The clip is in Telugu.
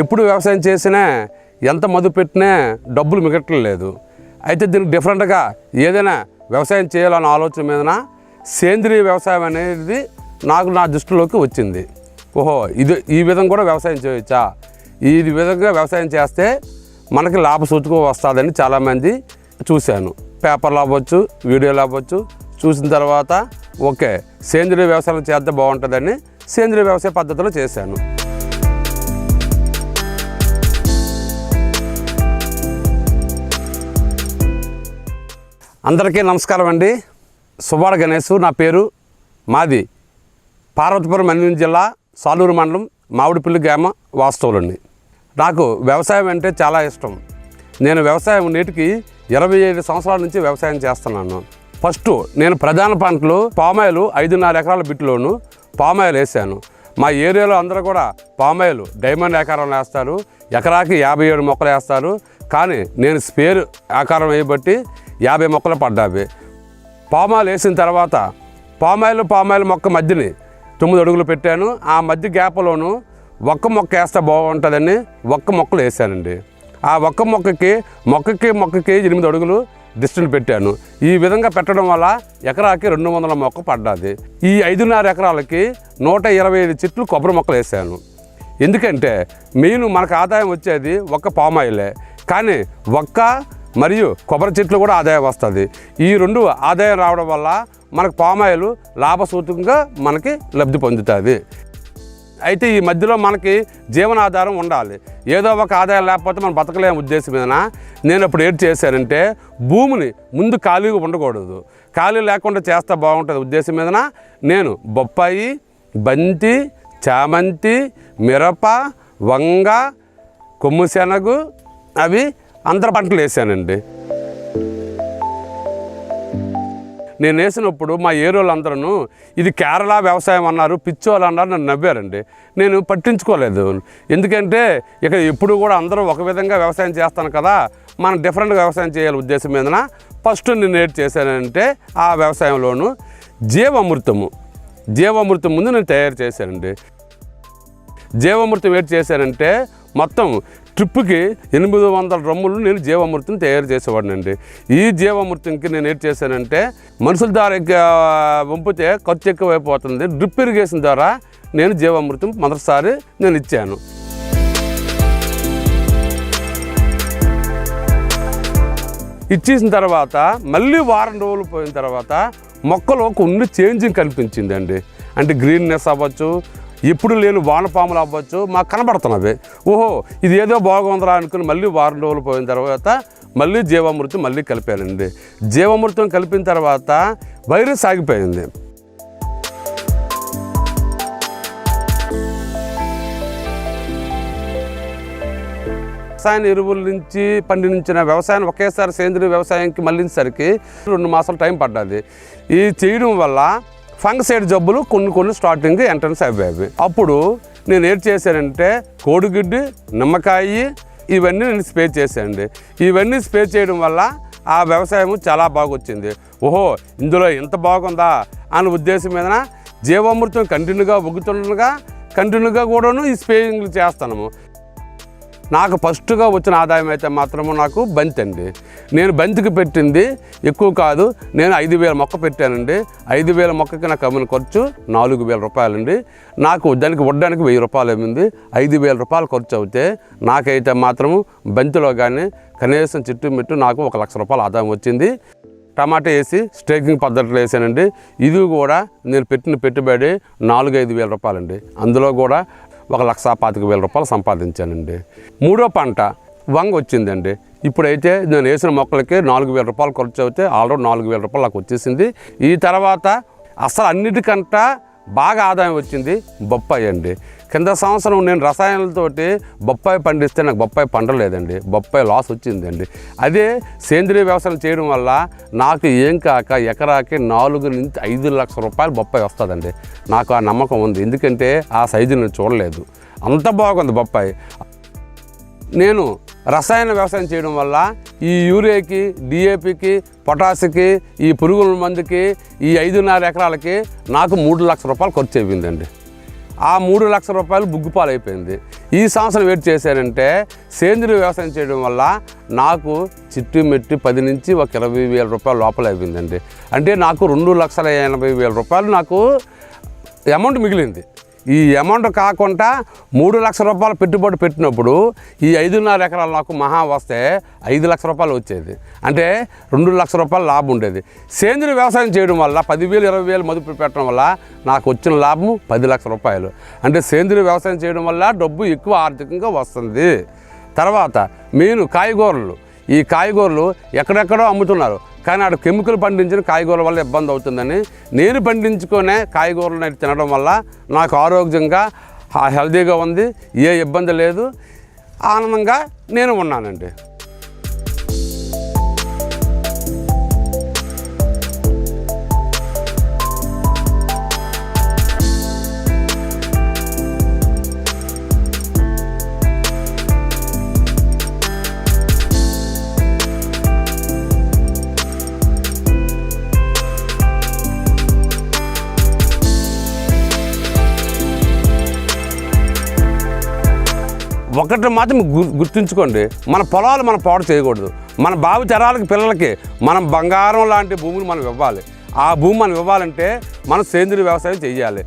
ఎప్పుడు వ్యవసాయం చేసినా ఎంత మదుపు పెట్టినా డబ్బులు మిగట్లేదు అయితే దీనికి డిఫరెంట్గా ఏదైనా వ్యవసాయం చేయాలన్న ఆలోచన మీదన? సేంద్రియ వ్యవసాయం అనేది నాకు నా దృష్టిలోకి వచ్చింది. ఓహో ఇది ఈ విధంగా కూడా వ్యవసాయం చేయొచ్చా? ఈ విధంగా వ్యవసాయం చేస్తే మనకి లాభ వస్తుందని చాలామంది చూశాను. పేపర్లు అవ్వచ్చు వీడియోలు అవ్వచ్చు. చూసిన తర్వాత ఓకే సేంద్రియ వ్యవసాయం చేస్తే బాగుంటుందని సేంద్రియ వ్యవసాయ పద్ధతిలో చేశాను. అందరికీ నమస్కారం అండి. సుబ్బాడ గణేష్ నా పేరు మాది. పార్వతీపురం అన్ని జిల్లా సాలూరు మండలం మామిడిపల్లి గ్రామ వాస్తవులండి. నాకు వ్యవసాయం అంటే చాలా ఇష్టం. నేను వ్యవసాయం నేటికి ఇరవై ఐదు సంవత్సరాల నుంచి వ్యవసాయం చేస్తున్నాను. ఫస్ట్ నేను ప్రధాన పంటలు పామాయిల్ ఐదున్నర ఎకరాల బిట్టులోను పామాయిల్ వేసాను. మా ఏరియాలో అందరూ కూడా పామాయిల్ డైమండ్ ఆకారం వేస్తారు. ఎకరాకి యాభై ఏడు మొక్కలు వేస్తారు. కానీ నేను స్పేర్ ఆకారం వేయబట్టి యాభై మొక్కలు పడ్డావి. పామాయిల్ వేసిన తర్వాత పామాయిల్ పామాయిల్ మొక్క మధ్యని తొమ్మిది అడుగులు పెట్టాను. ఆ మధ్య గ్యాప్లోను ఒక్క మొక్క వేస్తే బాగుంటుందని ఒక్క మొక్కలు వేసానండి. ఆ ఒక్క మొక్కకి మొక్కకి మొక్కకి ఎనిమిది అడుగులు డిస్టెన్స్ పెట్టాను. ఈ విధంగా పెట్టడం వల్ల ఎకరాకి రెండు వందల మొక్క పడ్డాది. ఈ ఐదున్నర ఎకరాలకి నూట ఇరవై ఐదు చెట్లు కొబ్బరి మొక్కలు వేసాను. ఎందుకంటే మెయిన్ మనకు ఆదాయం వచ్చేది ఒక్క పామాయిలే. కానీ ఒక్క మరియు కొబ్బరి చెట్లు కూడా ఆదాయం వస్తుంది. ఈ రెండు ఆదాయం రావడం వల్ల మనకు పామాయిల్ లాభసూచకంగా మనకి లబ్ధి పొందుతుంది. అయితే ఈ మధ్యలో మనకి జీవనాధారం ఉండాలి. ఏదో ఒక ఆదాయం లేకపోతే మనం బతకలేని ఉద్దేశం మీద నేను ఇప్పుడు ఏం చేశానంటే భూమిని ముందు ఖాళీగా ఉండకూడదు. ఖాళీ లేకుండా చేస్తే బాగుంటుంది ఉద్దేశం మీదన నేను బొప్పాయి బంతి చామంతి మిరప వంగ కొమ్ము శనగు అవి అంతర పంటలు వేసానండి. నేను వేసినప్పుడు మా ఏరోలు అందరూ ఇది కేరళ వ్యవసాయం అన్నారు పిచ్చోళ్ళు అన్నారు నన్ను నవ్వారండి. నేను పట్టించుకోలేదు. ఎందుకంటే ఇక ఎప్పుడు కూడా అందరూ ఒక విధంగా వ్యవసాయం చేస్తాను కదా మనం డిఫరెంట్గా వ్యవసాయం చేయాలి ఉద్దేశం మీదన ఫస్ట్ నేను ఏడు చేశానంటే ఆ వ్యవసాయంలోను జీవామృతము జీవామృతం ముందు నేను తయారు చేశానండి. జీవామృతం ఏడు చేశానంటే మొత్తం ట్రిప్కి ఎనిమిది వందల రమ్ములు నేను జీవామృతం తయారు చేసేవాడినండి. ఈ జీవామృతంకి నేను ఏం చేశానంటే మనుషుల ద్వారా పంపితే ఖర్చు ఎక్కువైపోతుంది. డ్రిప్ ఇరిగేషన్ ద్వారా నేను జీవామృతం మొదటిసారి నేను ఇచ్చాను. ఇచ్చేసిన తర్వాత మళ్ళీ వారం రోజులు పోయిన తర్వాత మొక్కలో కొన్ని చేంజింగ్ కనిపించిందండి అంటే గ్రీన్నెస్ అవ్వచ్చు ఎప్పుడు లేని వానపాములు అవ్వచ్చు మాకు కనబడుతున్నవి. ఓహో ఇది ఏదో బాగుందిరా అనుకుని మళ్ళీ వారం రోజులు పోయిన తర్వాత మళ్ళీ జీవామృతం మళ్ళీ కలిపానండి. జీవామృతం కలిపిన తర్వాత వైరస్ ఆగిపోయింది. రసాయన ఎరువుల నుంచి పండించిన వ్యవసాయం ఒకేసారి సేంద్రీయ వ్యవసాయంకి మళ్ళించేసరికి రెండు మాసాలు టైం పడ్డది. ఈ చేయడం వల్ల ఫంగసైడ్ జబ్బులు కొన్ని కొన్ని స్టార్టింగ్ ఎంట్రన్స్ అయ్యాయి అప్పుడు నేను ఏం చేశానంటే కోడిగుడ్డు నిమ్మకాయ ఇవన్నీ నేను స్ప్రే చేశానండి. ఇవన్నీ స్ప్రే చేయడం వల్ల ఆ వ్యవసాయం చాలా బాగొచ్చింది. ఓహో ఇందులో ఇంత బాగుందా అనే ఉద్దేశం మీదన జీవామృతం కంటిన్యూగా ఒగ్గుతుండగా కంటిన్యూగా కూడాను ఈ స్ప్రేయింగ్లు చేస్తాము నాకు ఫస్ట్గా వచ్చిన ఆదాయం అయితే మాత్రము నాకు బంతి అండి. నేను బంతికి పెట్టింది ఎక్కువ కాదు నేను ఐదు వేల మొక్క పెట్టానండి. ఐదు వేల మొక్కకి నాకు అమ్మిన ఖర్చు? నాలుగు వేల రూపాయలండి. నాకు దానికి వడ్డానికి వెయ్యి రూపాయలు అమ్మింది ఐదు వేల రూపాయలు ఖర్చు అవుతే నాకైతే మాత్రము బంతిలో కానీ కనీసం చుట్టూ మిట్టు నాకు ఒక లక్ష రూపాయల ఆదాయం వచ్చింది. టమాటా వేసి స్టేకింగ్ పద్ధతిలో వేసానండి. ఇది కూడా నేను పెట్టిన పెట్టుబడి నాలుగు ఐదు వేల రూపాయలండి. అందులో కూడా ఒక లక్ష పాతిక వేల రూపాయలు సంపాదించానండి. మూడో పంట వంగ వచ్చిందండి. ఇప్పుడైతే నేను వేసిన మొక్కలకి నాలుగు వేల రూపాయలు ఖర్చు అయితే ఆల్రెడీ నాలుగు వేల రూపాయలు నాకు వచ్చేసింది. ఈ తర్వాత అసలు అన్నిటికంట బాగా ఆదాయం వచ్చింది బొప్పాయి అండి. కింద సంవత్సరం నేను రసాయనాలతోటి బొప్పాయి పండిస్తే నాకు బొప్పాయి పండలేదండి. బొప్పాయి లాస్ వచ్చిందండి. అదే సేంద్రియ వ్యవసాయం చేయడం వల్ల నాకు ఏం కాక ఎకరాకి నాలుగు నుంచి ఐదు లక్షల రూపాయలు బొప్పాయి వస్తుందండి. నాకు ఆ నమ్మకం ఉంది. ఎందుకంటే ఆ సైజు నేను చూడలేదు. అంత బాగుంది బొప్పాయి. నేను రసాయన వ్యవసాయం చేయడం వల్ల ఈ యూరియాకి డిఏపికి పొటాస్కి ఈ పురుగుల మందుకి ఈ ఐదున్నర ఎకరాలకి నాకు మూడు లక్షల రూపాయలు ఖర్చు అయిపోయిందండి. ఆ మూడు లక్షల రూపాయలు బుగ్గుపాలు అయిపోయింది ఈ సంవత్సరం వెయిట్ చేశానంటే సేంద్రియ వ్యవసాయం చేయడం వల్ల నాకు చిట్టు మెట్టి పది నుంచి ఒక ఇరవై వేల రూపాయలు లోపల అయిపోయిందండి అంటే నాకు రెండు లక్షల ఎనభై వేల రూపాయలు నాకు అమౌంట్ మిగిలింది. ఈ అమౌంట్ కాకుండా మూడు లక్షల రూపాయలు పెట్టుబడి పెట్టినప్పుడు ఈ ఐదున్నర ఎకరాలు నాకు మహా వస్తే ఐదు లక్షల రూపాయలు వచ్చేది. అంటే రెండు లక్షల రూపాయలు లాభం ఉండేది. సేంద్రియ వ్యవసాయం చేయడం వల్ల పదివేలు ఇరవై వేలు మదుపు పెట్టడం వల్ల నాకు వచ్చిన లాభం పది లక్షల రూపాయలు. అంటే సేంద్రీయ వ్యవసాయం చేయడం వల్ల డబ్బు ఎక్కువ ఆర్థికంగా వస్తుంది. తర్వాత మెయిన్ కాయగూరలు. ఈ కాయగూరలు ఎక్కడెక్కడో అమ్ముతున్నారు. కానీ ఆడ కెమికల్ పండించిన కాయగూరల వల్ల ఇబ్బంది అవుతుందని నేను పండించుకునే కాయగూరలు నేను తినడం వల్ల నాకు ఆరోగ్యంగా హెల్దీగా హెల్తీగా ఉంది ఏ ఇబ్బంది లేదు. ఆనందంగా నేను ఉన్నానండి. ఒకటి మాత్రం గు- గుర్తుంచుకోండి. మన పొలాలు మనం పాడు చేయకూడదు. మన భావి తరాలకి పిల్లలకి మనం బంగారం లాంటి భూమిని మనం ఇవ్వాలి. ఆ భూమి మనం ఇవ్వాలంటే మనం సేంద్రియ వ్యవసాయం చేయాలి.